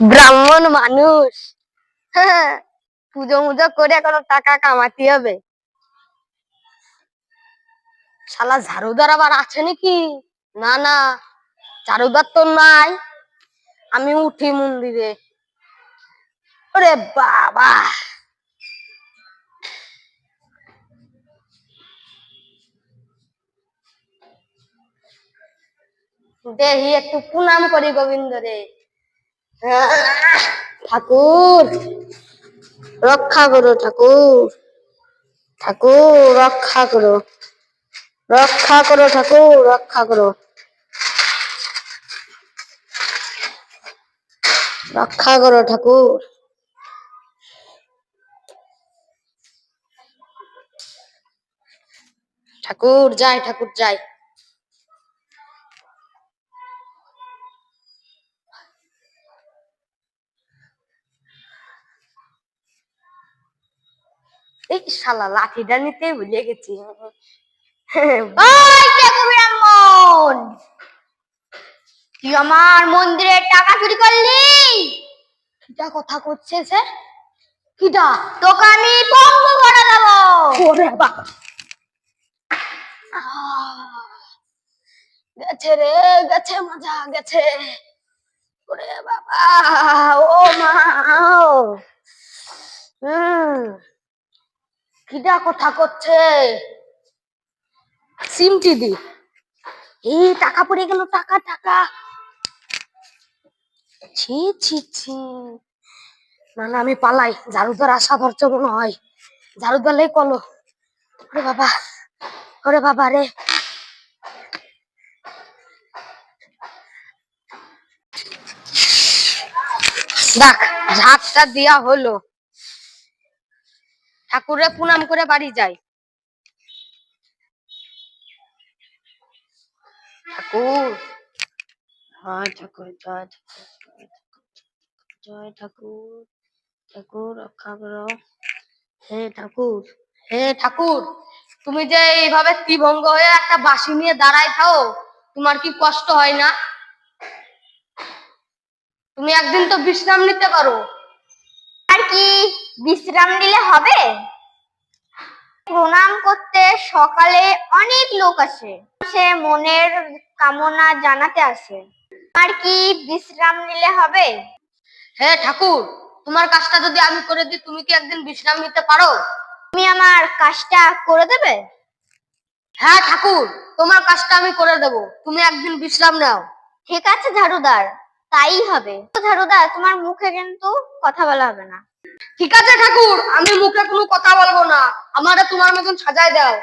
ব্রাহ্মণ মানুষ। হ্যাঁ, পুজো মুজো করে কোনো টাকা কামাতে হবে। শালা ঝাড়ুদার আবার আছে নাকি? না না ঝাড়ুদার তো নাই। আমি উঠি মন্দিরে। ওরে বাবা! দেহি একটু প্রণাম করি গোবিন্দ রে ঠাকুর, রক্ষা করো ঠাকুর ঠাকুর, রক্ষা করো রক্ষা করো ঠাকুর, রক্ষা করো। রক্ষা করো ঠাকুর। ঠাকুর, যাই ঠাকুর, যাই। এই শালা লাঠিটা নিতে ভুলে গেছি। ব্রাহ্মণ তুই আমার মন্দিরের টাকা চুরি করলি? কিটা কথা করছে সে কিটা? তোকে আমি পঙ্গু করে দেবো। ওরে বাবা। গেছে রে গেছে মজা গেছে। ওরে বাবা ও মা। হুম। কিটা কথা করছে? সিমটি দি। এই টাকা পড়ে গেল টাকা টাকা। ছি ছি ছি। না না আমি পালাই। ঝাড়ুদার আশা ধরছে মনে হয়। ঝাড়ুদার লাই কলো। ওরে বাবা ওরে বাবা রে। দেখ ঝাঁপটা দেয়া হলো। ঠাকুরে প্রণাম করে বাড়ি যাই ঠাকুর ঠাকুর, জয় ঠাকুর ঠাকুর, রক্ষা করো। হে ঠাকুর হে ঠাকুর, তুমি যে এইভাবে ত্রিভঙ্গ হয়ে একটা বাঁশি নিয়ে দাঁড়ায় থাও, তোমার কি কষ্ট হয় না? তুমি একদিন তো বিশ্রাম নিতে পারো। আর কি? বিশ্রাম নিলে হবে? প্রণাম করতে সকালে অনেক লোক আসে। সে মনের কামনা জানাতে আসে। আর কি বিশ্রাম নিলে হবে? হে ঠাকুর তোমার কাজটা যদি আমি করে দিই তুমি কি একদিন বিশ্রাম নিতে পারো? তুমি আমার কাজটা করে দেবে? হ্যাঁ ঠাকুর তোমার কাজটা আমি করে দেব। তুমি একদিন বিশ্রাম নাও। ঠিক আছে ঝাড়ুদার তাই হবে। ঝাড়ুদার তোমার মুখে কিন্তু কথা বলা হবে না। ঠিক আছে ঠাকুর, আমি মুখে কোনো কথা বলব না। আমারে তোমার মতন সাজায় দাও।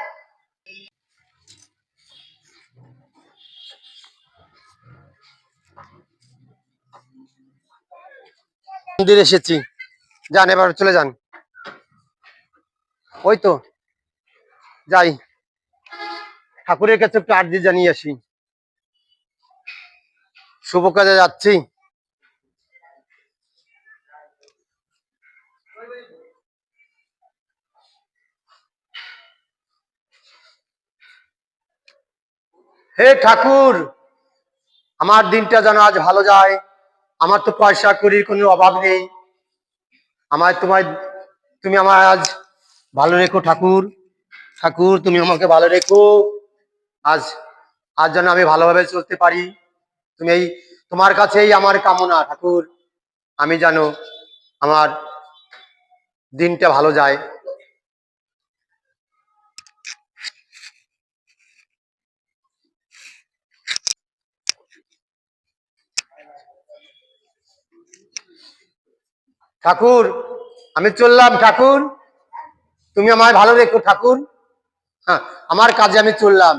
মন্দির এসেছি। যান, এবার চলে যান। ওই তো, যাই। ঠাকুরের কাছে একটু আর্জি জানিয়ে আসি। শুভ কাজে যাচ্ছি। হে ঠাকুর, আমার দিনটা যেন আজ ভালো যায়। আমার তো পয়সা করির কোনো অভাব নেই। আমায় তোমায়, তুমি আমার আজ ভালো রেখো ঠাকুর। ঠাকুর, তুমি আমাকে ভালো রেখো। আজ আজ যেন আমি ভালোভাবে চলতে পারি। তুমি এই, তোমার কাছেই আমার কামনা ঠাকুর। আমি যেন আমার দিনটা ভালো যায়। ঠাকুর আমি চললাম ঠাকুর। তুমি আমায় ভালো রেখো ঠাকুর। হ্যাঁ আমার কাজে আমি চললাম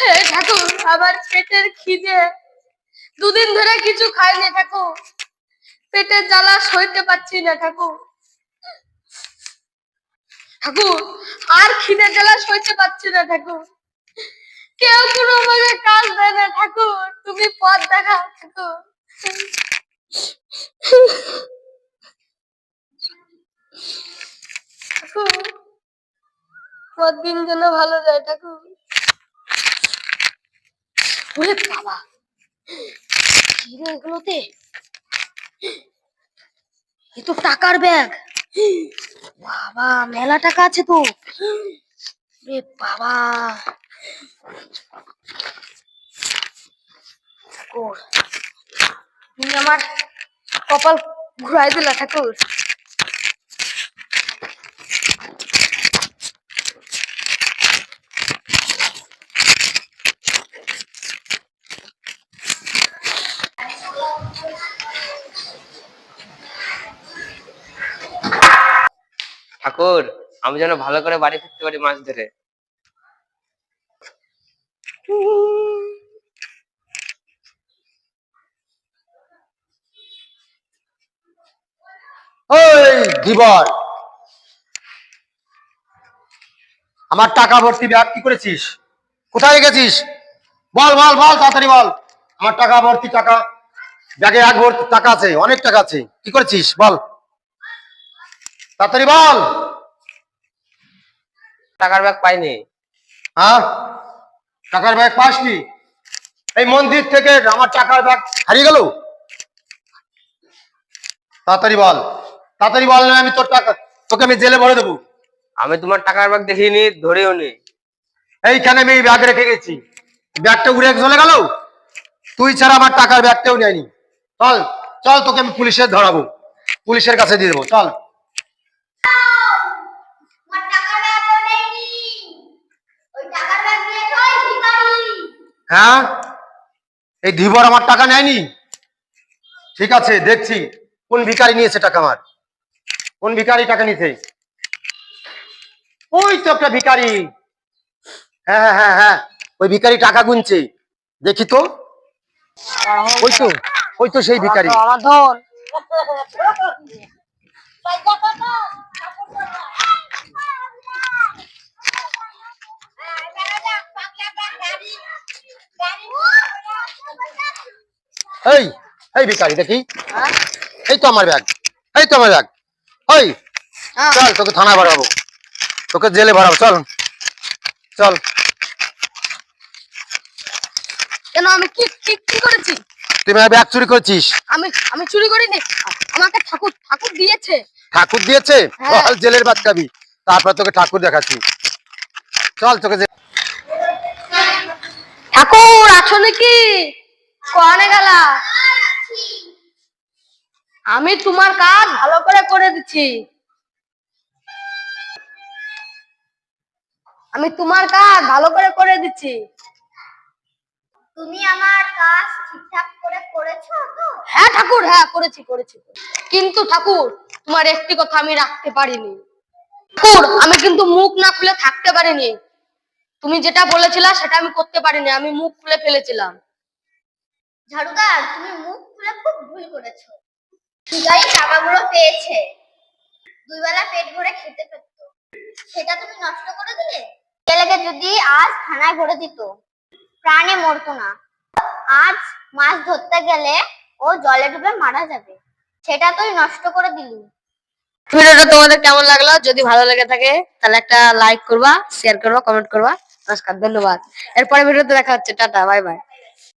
হে ঠাকুর আমার পেটের খিদে। দুদিন ধরে কিছু খাইনি ঠাকুর। পেটের জ্বালা সইতে পারছি না ঠাকুর। ঠাকুর, আর খিদে জ্বালা সইতে পারছি না ঠাকুর। কেউ কোনো আমাকে কাজ দেয় না ঠাকুর। তুমি পথ দেখাও ঠাকুর। ঠাকুর তোমার যেন ভালো যায় ঠাকুর। ওরে বাবা। কি রে এগুলোতে এ তো টাকার ব্যাগ। বাবা, মেলা টাকা আছে তো। রে বাবা। আমার কপাল ঘুরাই দিলা ঠাকুর। ঠাকুর, আমি যেন ভালো করে বাড়ি ফিরতে পারি মাছ ধরে। আমার টাকা ভর্তি ব্যাগ কি করেছিস? কোথায় রেখেছিস? বল বল বল, তাড়াতাড়ি বল। আমার টাকা ভর্তি টাকা, ব্যাগে এক ভর্তি টাকা আছে, অনেক টাকা আছে। কি করেছিস? বল। তাড়াতাড়ি বল। টাকার ব্যাগ পাইনি। হ্যাঁ? টাকার ব্যাগ পাসনি? এই মন্দির থেকে আমার টাকার ব্যাগ হারিয়ে গেল? তাড়াতাড়ি বল। তাড়াতাড়ি বল না আমি তোর টাকা তোকে আমি জেলে ভরে দেবো। আমি তোমার টাকার ব্যাগ দেখিনি ধরেও নি। এইখানে আমি ব্যাগ রেখে গেছি। ব্যাগটা উড়ে চলে গেল? তুই ছাড়া আমার টাকার ব্যাগটাও নেয়নি। চল চল তোকে আমি পুলিশের ধরাবো। পুলিশের কাছে দিয়ে দেবো। চল আমার টাকার ব্যাগ নেই ওই টাকার ব্যাগ নিয়ে চল ভিখারি হ্যাঁ? এই ধীবর আমার টাকা নেয়নি? ঠিক আছে দেখছি। কোন ভিখারি নিয়েছে টাকা আমার? কোন ভিখারি টাকা নিয়েছে? ওই তো একটা ভিখারি। হ্যাঁ হ্যাঁ হ্যাঁ হ্যাঁ ওই ভিখারি টাকা গুনছে। দেখি তো। ওই তো ওই তো সেই ভিখারি। এই এই ভিখারি দেখি। এই তো আমার ব্যাগ এই তো আমার ব্যাগ। ওই হ্যাঁ। চল তোকে থানায় ভরাবো তোকে জেলে ভরাবো চল। চল। কেন আমি কি কি করেছি? আমার ব্যাগ চুরি করছিস? আমি আমি চুরি করিনি। আমাকে ঠাকুর ঠাকুর দিয়েছে। ঠাকুর দিয়েছে? হ্যাঁ। চল জেলের খাবি। তারপর তোকে ঠাকুর দেখাচ্ছি। চল তোকে ঠাকুর আছো নাকি? কোয়ানে গেলা? আমি তোমার কাজ ভালো করে করে দিচ্ছি। আমি তোমার কাজ ভালো করে করে দিচ্ছি। তুমি আমার কাজ ঠিকঠাক করে করেছ তো? হ্যাঁ ঠাকুর হ্যাঁ করেছি করেছি। কিন্তু ঠাকুর তোমার একটি কথা আমি রাখতে পারিনি। ঠাকুর আমি কিন্তু মুখ না খুলে থাকতে পারিনি। তুমি যেটা বলেছিলা সেটা আমি করতে পারিনি আমি মুখ খুলে ফেলেছিলাম। ঝাড়ুদার তুমি মুখ খুলে খুব ভুল করেছ। ভিখারি টাকাগুলো পেয়েছে। দুই বেলা পেট ভরে খেতে পেত। সেটা তুমি নষ্ট করে দিলে? ছেলেকে যদি আজ থানায় ভরে দিত প্রাণে মরতো না। আজ মাছ ধরতে গেলে ও জলে ডুবে মারা যাবে। সেটা তুই নষ্ট করে দিলি। ভিডিওটা তোমাদের কেমন লাগল? যদি ভালো লেগে থাকে তাহলে একটা লাইক করবা শেয়ার করবা কমেন্ট করবা। নমস্কার ধন্যবাদ। এরপরে ভিডিওতে দেখা হচ্ছে টাটা বাই বাই।